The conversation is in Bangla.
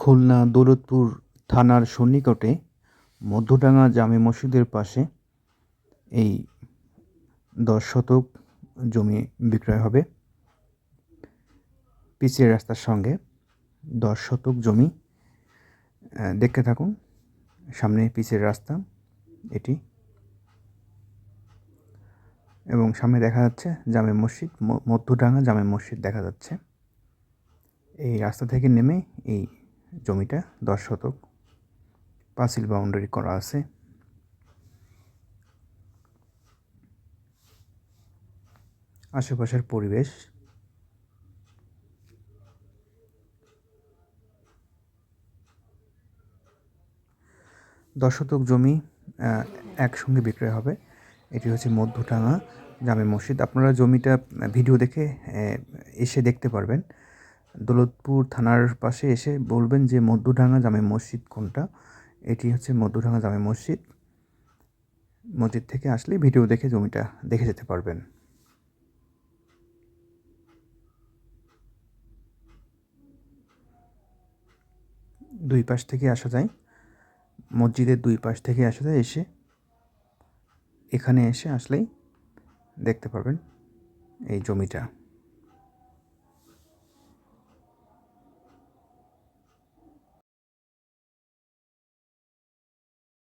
খুলনা দৌলতপুর থানার সন্নিকটে মধ্যডাঙ্গা জামে মসজিদের পাশে এই দশ শতক জমি বিক্রয় হবে। পিচের রাস্তার সঙ্গে দশ শতক জমি দেখতে থাকুন। সামনে পিচের রাস্তা, এটি। এবং সামনে দেখা যাচ্ছে জামে মসজিদ মধ্যডাঙ্গা জামে মসজিদ দেখা যাচ্ছে। এই রাস্তা থেকে নেমে এই জমিটা দশ শতক। পাঁচিল বাউন্ডারি করা আছে। আশেপাশের পরিবেশ। দশ শতক জমি একসঙ্গে বিক্রয় হবে। এটি হচ্ছে মধ্যটাঙা জামে মসজিদ। আপনারা জমিটা ভিডিও দেখে এসে দেখতে পারবেন। দৌলতপুর থানার পাশে এসে বলবেন যে মধ্যডাঙ্গা জামে মসজিদ কোনটা? এটি হচ্ছে মধ্যডাঙ্গা জামে মসজিদ। মসজিদ থেকে আসলে ভিডিও দেখে জমিটা দেখে যেতে পারবেন। দুই পাশ থেকে আসা যায়। মসজিদের দুই পাশ থেকে আসা যায় এসে। এখানে এসে আসলেই দেখতে পারবেন এই জমিটা।